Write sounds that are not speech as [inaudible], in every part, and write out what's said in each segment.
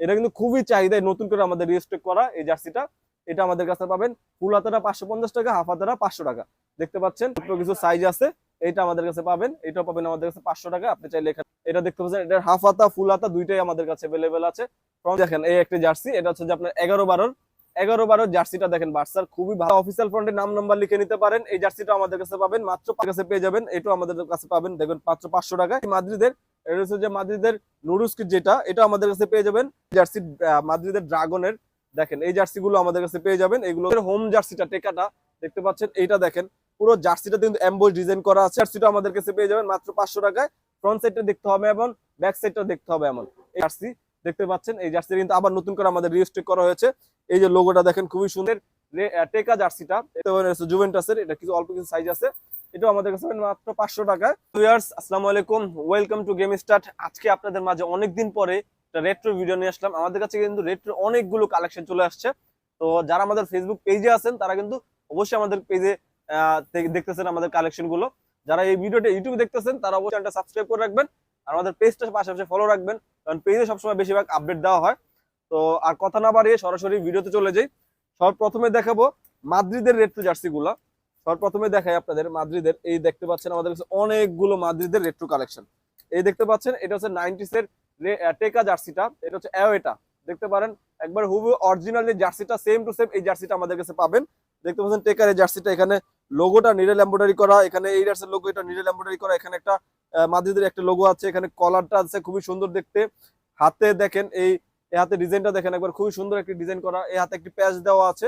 এটা কিন্তু খুবই চাহিদা নতুন করে আমাদের রিস্টক করা এই জার্সিটা। এটা আমাদের কাছে পাবেন ফুল হাতাটা পাঁচশো পঞ্চাশ টাকা হাফ হাতাটা পাঁচশো টাকা। দেখতে পাচ্ছেন কিছু সাইজ আছে এটা আমাদের কাছে পাবেন, এটাও পাবেন আমাদের কাছে পাঁচশো টাকা। আপনি চাইলে এখানে এটা দেখতে পাচ্ছেন এটা হাফ হাতা ফুল হাতা দুইটাই আমাদের কাছে অ্যাভেলেবেল আছে। দেখেন, এই একটা জার্সি, এটা হচ্ছে যে আপনার এগারো বারোর এগারো বারো জার্সিটা দেখেন বার্সার খুবই ভালো। অফিসিয়াল ফ্রন্টে নাম নাম্বার লিখে নিতে পারেন। এই জার্সিটা আমাদের কাছে পাবেন, মাত্র কাছে পেয়ে যাবেন। এটাও আমাদের কাছে পাবেন, দেখবেন মাত্র পাঁচশো টাকায় মাদ্রিদের, এটা হচ্ছে যে মাদ্রিদের নুরুস্কিট যেটা এটা আমাদের কাছে পেয়ে যাবেন। জার্সি মাদ্রিদের ড্রাগনের দেখেন, এই জার্সি গুলো আমাদের কাছে পেয়ে যাবেন। এগুলো হোম জার্সিটা, টেকাটা, দেখতে পাচ্ছেন, এইটা দেখেন। পুরো জার্সিটা কিন্তু এমবোস ডিজাইন করা আছে। জার্সিটা আমাদের কাছে পেয়ে যাবেন মাত্র পাঁচশো টাকায়। ফ্রন্ট সাইডটা দেখতে হবে এমন ব্যাক সাইডটা দেখতে হবে এমন। এই জার্সি দেখতে পাচ্ছেন, এই জার্সি কিন্তু আবার নতুন করে আমাদের রিস্টক করা হয়েছে। এই যে লোগোটা দেখেন, খুবই সুন্দর। টেকা জার্সিটা। জুভেন্টাসের এটা কিছু অল্প কিছু সাইজ আছে। এটা আমাদের কাছে মাত্র পাঁচশো টাকায় ভিউয়ার্স আসসালামু আলাইকুম। ওয়েলকাম টু গেম স্টার্ট আজকে আপনাদের মাঝে অনেকদিন পরে একটা রেট্রো ভিডিও নিয়ে আসলাম। আমাদের কাছে কিন্তু রেট্রো অনেকগুলো কালেকশন চলে আসছে। তো যারা আমাদের ফেসবুক পেজে আছেন, তারা কিন্তু অবশ্যই আমাদের পেজে দেখতেছেন আমাদের কালেকশনগুলো। যারা এই ভিডিওটা ইউটিউবে দেখতেছেন, তারা অবশ্যই চ্যানেলটা সাবস্ক্রাইব করে রাখবেন। আর আমাদের পেজটা পাশাপাশি ফলো রাখবেন কারণ পেজে সবসময় বেশিরভাগ আপডেট দেওয়া হয়। তো আর কথা না বাড়িয়ে সরাসরি ভিডিওতে চলে যাই। সব প্রথমে দেখাবো মাদ্রিদের রেট্রো জার্সি গুলা সর্বপ্রথমে দেখাই আপনাদের মাদ্রিদের। এই দেখতে পাচ্ছেন আমাদের কাছে অনেকগুলো মাদ্রিদের রেট্রো কালেকশন এই দেখতে পাচ্ছেন এটা হচ্ছে নাইনটিস এর রে- আহ, টেকা জার্সিটা এটা হচ্ছে অ্যাওয়েটা দেখতে পারেন একবার হুবু অরিজিনাল যে জার্সিটা সেম টু সেম এই জার্সিটা আমাদের কাছে পাবেন। দেখতে পাচ্ছেন টেকার এই জার্সিটা এখানে লোগোটা নিডেল এম্ব্রয়ডারি করা এখানে এই জার্সির লোগো এটা নিডেল এম্ব্রয়ডারি করা এখানে একটা মাদ্রিদের একটা লোগো আছে এখানে কলারটা আছে খুবই সুন্দর দেখতে। হাতে দেখেন এই হাতে ডিজাইনটা দেখেন একবার খুবই সুন্দর একটি ডিজাইন করা এই হাতে একটি প্যাচ দেওয়া আছে।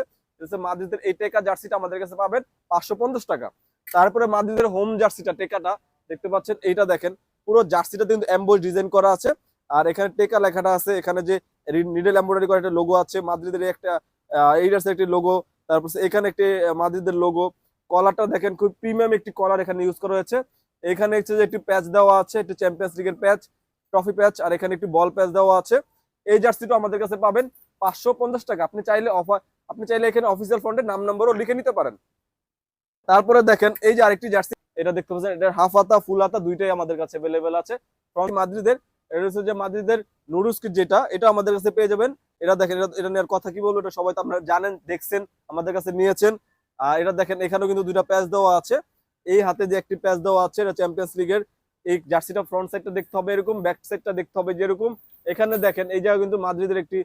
মাদ্রিদের এই টেকা জার্সিটা আমাদের কাছে পাবেন পাঁচশো পঞ্চাশ টাকা। তারপরে মাদ্রিদের হোম জার্সিটা টেকাটা দেখতে পাচ্ছেন এইটা দেখেন পুরো জার্সিটা কিন্তু এমবোস ডিজাইন করা আছে। আর এখানে টেকা লেখাটা আছে এখানে যে নিডেল এমব্রয়ডারি করা একটা লোগো আছে মাদ্রিদের একটা আহ, এই জার্সির একটি লোগো তারপর এখানে একটি মাদ্রিদের লোগো কলারটা দেখেন, খুব প্রিমিয়াম একটি কলার এখানে ইউজ করা হয়েছে। এখানে হচ্ছে যে একটি প্যাচ দেওয়া আছে, একটি চ্যাম্পিয়ন্স লিগের প্যাচ ট্রফি প্যাচ আর এখানে একটি বল প্যাচ দেওয়া আছে। এই জার্সিটা আমাদের কাছে পাবেন পাঁচশো পঞ্চাশ টাকা। আপনি চাইলে অফার আপনি চাইলে এখানে অফিসিয়াল ফ্রন্টে নাম নাম্বারও লিখে নিতে পারেন। তারপরে দেখেন, এই যে আরেকটি জার্সি, এটা দেখতে পাচ্ছেন এটা হাফ হাতা ফুল হাতা দুইটাই আমাদের কাছে অ্যাভেলেবেল আছে। ফ্রম মাদ্রিদের, এটা হচ্ছে যে মাদ্রিদের নুরুস্কিট যেটা এটা আমাদের কাছে পেয়ে যাবেন। এটা দেখেন, এটা- এটা নেওয়ার কথা কি বলব, এটা সবাই তো আপনারা জানেন, দেখছেন, আমাদের কাছে নিয়েছেন। আর এটা দেখেন, এখানেও কিন্তু দুইটা প্যাচ দেওয়া আছে। এই হাতে যে একটি প্যাচ দেওয়া আছে, এটা চ্যাম্পিয়ন্স লিগের এই জার্সিটা ফ্রন্ট সাইডটা দেখতে হবে এরকম ব্যাক সাইডটা দেখতে হবে যেরকম। এখানে দেখেন, এই জায়গায় কিন্তু মাদ্রিদের একটি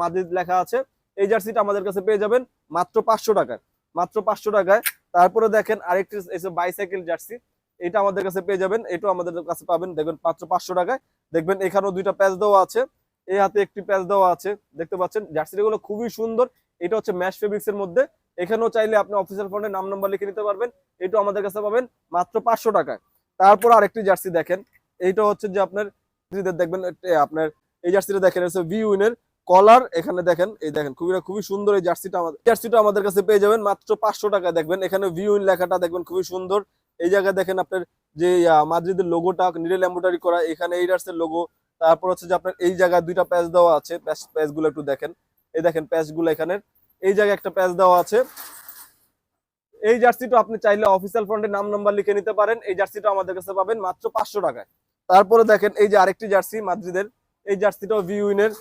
মাদ্রিদ লেখা আছে। এই জার্সিটা আমাদের কাছে পেয়ে যাবেন মাত্র পাঁচশো টাকায়। মাত্র পাঁচশো টাকায়। তারপরে দেখেন, আরেকটি বাইসাইকেল জার্সি এটা আমাদের কাছে পেয়ে যাবেন। এটাও আমাদের কাছে পাবেন, দেখবেন মাত্র পাঁচশো টাকায়। দেখবেন এখানেও দুইটা প্যাচ দেওয়া আছে। এই হাতে একটি প্যাচ দেওয়া আছে, দেখতে পাচ্ছেন? জার্সিটা গুলো খুবই সুন্দর। এটা হচ্ছে ম্যাশ ফেব্রিক্স এর মধ্যে। এখানেও চাইলে আপনি অফিসিয়াল ফোনে নাম নাম্বার লিখে নিতে পারবেন। এটাও আমাদের কাছে পাবেন মাত্র পাঁচশো টাকায়। তারপর আরেকটি জার্সি দেখেন। এইটা হচ্ছে যে আপনার দেখবেন আপনার এই জার্সিটা দেখেন ভি উইনের কলার এখানে দেখেন, এই দেখেন, খুবই খুবই সুন্দর এই জার্সিটা আমাদের জার্সিটা আমাদের কাছে পেয়ে যাবেন মাত্র পাঁচশো টাকা দেখবেন। এখানে ভিউ ইন লেখাটা দেখবেন খুবই সুন্দর। এই জায়গায় দেখেন আপনার যে মাদ্রিদের লোগোটা নিডেল এম্ব্রয়ডারি করা, এখানে এই জার্সির লোগো তারপর হচ্ছে যে আপনার এই জায়গায় দুইটা প্যাচ দেওয়া আছে প্যাচ প্যাচগুলো একটু দেখেন। এই দেখেন প্যাচগুলো এখানে এই জায়গায় একটা প্যাচ দেওয়া আছে। এই জার্সিটা আপনি চাইলে অফিসিয়াল ফ্রন্টে নাম নাম্বার লিখে নিতে পারেন। এই জার্সিটা আমাদের কাছে পাবেন মাত্র পাঁচশো টাকায়। তারপরে দেখেন, এই যে আরেকটি জার্সি মাদ্রিদের, এই জার্সিটাও ভি উইনের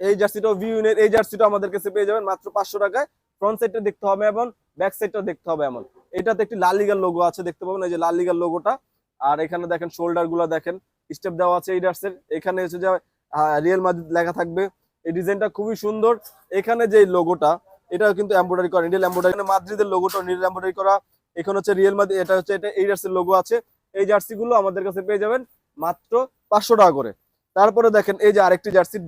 এই জার্সিটাও ভি উইনের এই জার্সিটা আমাদের কাছে পেয়ে যাবেন মাত্র পাঁচশো টাকায়। ফ্রন্ট সাইডটা দেখতে হবে এমন ব্যাক সাইডটা দেখতে হবে এমন। এটাতে একটি লাল লিগার লোগো আছে, দেখতে পাবেন, এই যে লাল লিগার লোগোটা আর এখানে দেখেন শোল্ডারগুলো দেখেন স্টেপ দেওয়া আছে এই জার্সির। এখানে হচ্ছে যে রিয়েল মাদ্রিদ লেখা থাকবে। এই ডিজাইনটা খুবই সুন্দর। এখানে যে লোগোটা, এটা কিন্তু এমব্রয়ডারি করা নিডেল এমব্রয়ডারি মাদ্রিদের লোগোটা নিডেল এমব্রয়ডারি করা। এখানে হচ্ছে রিয়েল মাদ্রিদ এটা হচ্ছে, এটা এই জার্সির লোগো আছে। এই জার্সি গুলো আমাদের কাছে পেয়ে যাবেন মাত্র পাঁচশো টাকা করে। তারপরে দেখেন, এই যে আরেকটি জার্সি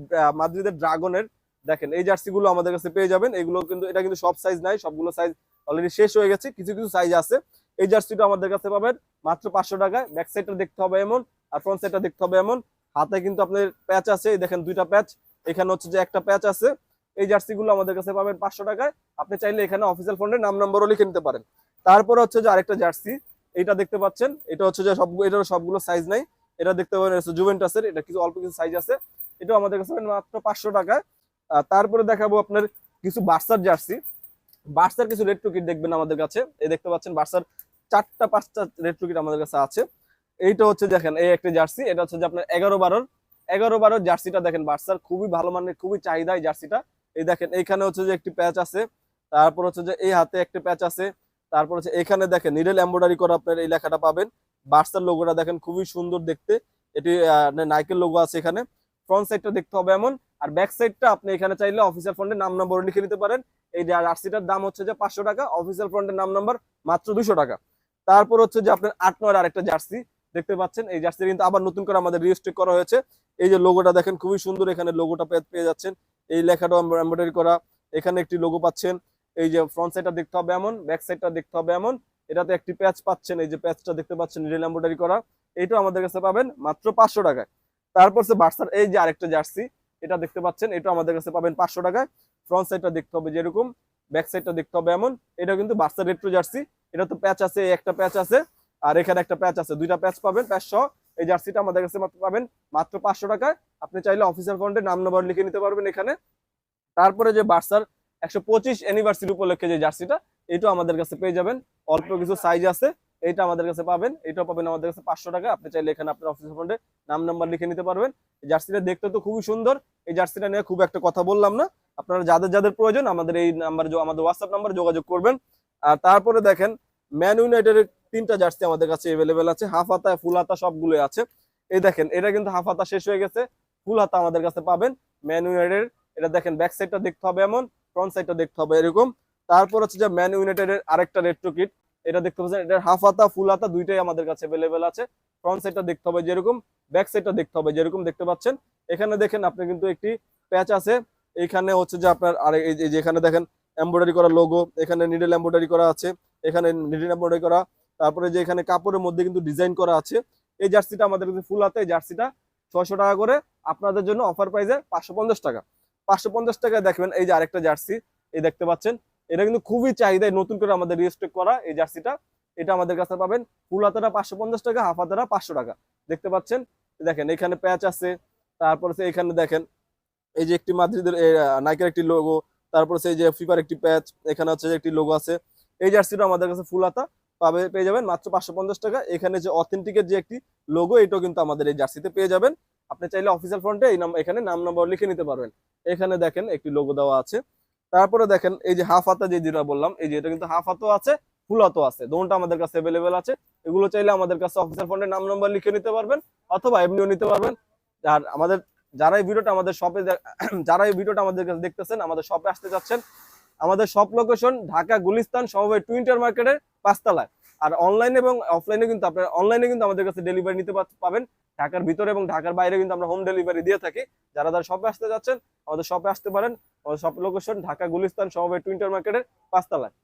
মাদ্রিদের ড্রাগনের, দেখেন, এই জার্সি গুলো আমাদের কাছে পেয়ে যাবেন। এগুলো কিন্তু, এটা কিন্তু সব সাইজ নাই, সবগুলো সাইজ অলরেডি শেষ হয়ে গেছে, কিছু কিছু সাইজ আছে। এই জার্সিটা আমাদের কাছে পাবেন মাত্র পাঁচশো টাকায়। ব্যাক সাইডটা দেখতে হবে এমন, আর ফ্রন্ট সাইডটা দেখতে হবে এমন। হাতে কিন্তু আপনার প্যাচ আছে দেখেন দুইটা প্যাচ এখানে হচ্ছে যে একটা প্যাচ আছে, এই জার্সি গুলো আমাদের কাছে পাবেন পাঁচশো টাকায়। আপনি চাইলে এখানে অফিসিয়াল ফোনের নাম নম্বরও লিখে নিতে পারেন। তারপর হচ্ছে যে আরেকটা জার্সি এটা দেখতে পাচ্ছেন। এটা হচ্ছে যে সব, এটার সবগুলো সাইজ নাই। এটা দেখতে পাবেন জুভেন্টাসের এটা কিছু অল্প কিছু সাইজ আছে। এটাও আমাদের কাছে মাত্র পাঁচশো টাকায়। তারপরে দেখাবো আপনার কিছু বার্সার জার্সি। বার্সার কিছু রেড টুকিট দেখবেন আমাদের কাছে। এই দেখতে পাচ্ছেন বার্সার চারটা, পাঁচটা রেড টুকিট আমাদের কাছে আছে। এইটা হচ্ছে দেখেন, এই একটা জার্সি। এটা হচ্ছে যে আপনার এগারো বারোর এগারো বারো জার্সিটা দেখেন বার্সার, খুবই ভালো মানের, খুবই চাহিদা এই জার্সিটা। এই দেখেন, এইখানে হচ্ছে যে একটি প্যাচ আছে, তারপর হচ্ছে যে এই হাতে একটা প্যাচ আছে, তারপর হচ্ছে এখানে দেখেন নিডেল এম্ব্রয়ডারি করা আপনার এই লেখাটা পাবেন। বার্সার লোগোটা দেখেন, খুবই সুন্দর দেখতে। এটি নাইকের লোগো আছে এখানে। ফ্রন্ট সাইডটা দেখতে হবে এমন। আর ব্যাক সাইডটা আপনি এখানে চাইলে অফিসিয়াল ফ্রন্টের নাম নম্বর লিখে নিতে পারেন। এই জার্সিটার দাম হচ্ছে যে পাঁচশো টাকা অফিসিয়াল ফ্রন্টের নাম নাম্বার মাত্র দুশো টাকা। তারপর হচ্ছে যে আপনার আট নয়ের আরেকটা জার্সি। দেখতে পাচ্ছেন, এই জার্সি কিন্তু আবার নতুন করে আমাদের রিস্টেক করা হয়েছে। এই যে লোগোটা দেখেন, খুবই সুন্দর এখানে লোগোটা পেয়ে যাচ্ছেন। এই লেখাটা এমব্রয়ডারি করা। এখানে একটি লোগো পাচ্ছেন। এই যে ফ্রন্ট সাইডটা দেখতে হবে এমন ব্যাক সাইডটা দেখতে হবে এমন। এটাতে একটি প্যাচ পাচ্ছেন, এই যে প্যাচটা দেখতে পাচ্ছেন রিল এমব্রয়ডারি করা। এইটাও আমাদের কাছে পাবেন মাত্র পাঁচশো টাকায়। তারপর সে বার্সার, এই যে আরেকটা জার্সি, এটা দেখতে পাচ্ছেন এটা আমাদের কাছে পাবেন পাঁচশো টাকায়। ফ্রন্ট সাইডটা দেখতে হবে যেরকম ব্যাক সাইডটা দেখতে হবে এমন। এটা কিন্তু বার্সার রেট্রো জার্সি। এটা তো প্যাচ আছে, একটা প্যাচ আছে। আর এখানে একটা প্যাচ আছে, দুইটা প্যাচ পাবেন প্যাচ সহ এই জার্সিটা আমাদের কাছে মাত্র পাবেন, মাত্র পাঁচশো টাকায়। আপনি চাইলে অফিসিয়াল ফন্টে নাম নম্বর লিখে নিতে পারবেন এখানে। তারপরে যে বার্সার একশো পঁচিশ অ্যানিভার্সারি উপলক্ষে যে জার্সিটা, এটাও আমাদের কাছে পেয়ে যাবেন। অল্প কিছু সাইজ আছে, এইটা আমাদের কাছে পাবেন, এটাও পাবেন আমাদের কাছে পাঁচশো টাকা আপনি চাইলে এখানে আপনার অফিসিয়াল ফন্টে নাম নাম্বার লিখে নিতে পারবেন। এই জার্সিটা দেখতে তো খুবই সুন্দর। এই জার্সিটা নিয়ে খুব একটা কথা বললাম না। আপনারা যাদের যাদের প্রয়োজন আমাদের এই নাম্বার আমাদের হোয়াটসঅ্যাপ নাম্বার যোগাযোগ করবেন। আর তারপরে দেখেন ম্যান ইউনাইটেডের তিনটা জার্সি আমাদের কাছে এভেলেবেল আছে। হাফ হাতা, ফুল হাতা সবগুলো আছে। এই দেখেন, এটা কিন্তু হাফ হাতা শেষ হয়ে গেছে। ফুল হাতা আমাদের কাছে পাবেন। ম্যান ইউনাইটেড এটা দেখেন ব্যাক সাইডটা দেখতে হবে এমন ফ্রন্ট সাইডটা দেখতে হবে এরকম। তারপর হচ্ছে যে ম্যান ইউনাইটেডের আরেকটা রেট্রো কিট এটা দেখতে পাচ্ছেন এটার হাফ হাতা, ফুল হাতা দুইটাই আমাদের কাছে অ্যাভেলেবেল আছে। ফ্রন্ট সাইডটা দেখতে হবে যেরকম ব্যাক সাইডটা দেখতে হবে যেরকম, দেখতে পাচ্ছেন? এখানে দেখেন আপনি কিন্তু একটি প্যাচ আছে। এখানে হচ্ছে যে আপনার আর, এই যে এখানে দেখেন এমব্রয়ডারি করা লোগো এখানে নিডেল এমব্রয়ডারি করা আছে। এখানে নিডেল এমব্রয়ডারি করা তারপরে যে এখানে কাপড়ের মধ্যে কিন্তু ডিজাইন করা আছে, এই জার্সিটা আমাদের কাছে ফুল হাতে জার্সিটা ছয়শো টাকা করে, আপনাদের জন্য অফার প্রাইসে পাঁচশো পঞ্চাশ টাকা। পাঁচশো পঞ্চাশ টাকায় দেখবেন, এই যে আরেকটা জার্সি, এই দেখতে পাচ্ছেন, এটা কিন্তু খুবই চাহিদা নতুন করে আমাদের রিস্টেক করা এই জার্সিটা। এটা আমাদের কাছে পাবেন ফুল হাতাটা পাঁচশো পঞ্চাশ টাকা হাফ হাতাটা পাঁচশো টাকা। দেখতে পাচ্ছেন, দেখেন, এখানে প্যাচ আছে, তারপর হচ্ছে এখানে দেখেন, এই যে একটি মাদ্রিদের নাইকের একটি লোগো তারপর সেই যে ফিফার একটি প্যাচ এখানে হচ্ছে একটি লোগো আছে। এই জার্সিটা আমাদের কাছে ফুল হাতা পাবে, পেয়ে যাবেন মাত্র পাঁচশো পঞ্চাশ টাকা। এখানে যে অথেন্টিকের যে একটি লোগো এটাও কিন্তু আমাদের এই জার্সিতে পেয়ে যাবেন। আপনি চাইলে অফিসিয়াল ফ্রন্টে এই নাম এখানে নাম নম্বর লিখে নিতে পারবেন। এখানে দেখেন একটি লোগো দেওয়া আছে। তারপরে দেখেন এই যে হাফ হাতা যে যেটা বললাম, এই যে এটা কিন্তু হাফ হাতও আছে ফুল হাতও আছে। দোনটা আমাদের কাছে অ্যাভেলেবেল আছে। এগুলো চাইলে আমাদের কাছে অফিসিয়াল ফ্রন্টে নাম নম্বর লিখে নিতে পারবেন, অথবা এমনিও নিতে পারবেন। আর আমাদের যারা এই ভিডিওটা আমাদের শপে [clears throat] যারা এই ভিডিওটা আমাদের কাছে দেখতেছেন, আমাদের শপে আসতে চাচ্ছেন, আমাদের শপ লোকেশন ঢাকা গুলিস্তান সমবায় টুইন্টার মার্কেটের পাঁচতলায় আর অনলাইনে এবং অফলাইনে কিন্তু আপনার অনলাইনে কিন্তু আমাদের কাছে ডেলিভারি নিতে পাবেন। ঢাকার ভিতরে এবং ঢাকার বাইরে কিন্তু আমরা হোম ডেলিভারি দিয়ে থাকি। যারা যারা শপে আসতে যাচ্ছেন, আমাদের শপে আসতে পারেন। আমাদের শপ লোকেশন ঢাকা, গুলিস্তান সমবায় টুইন্টার মার্কেটের পাঁচতলায়।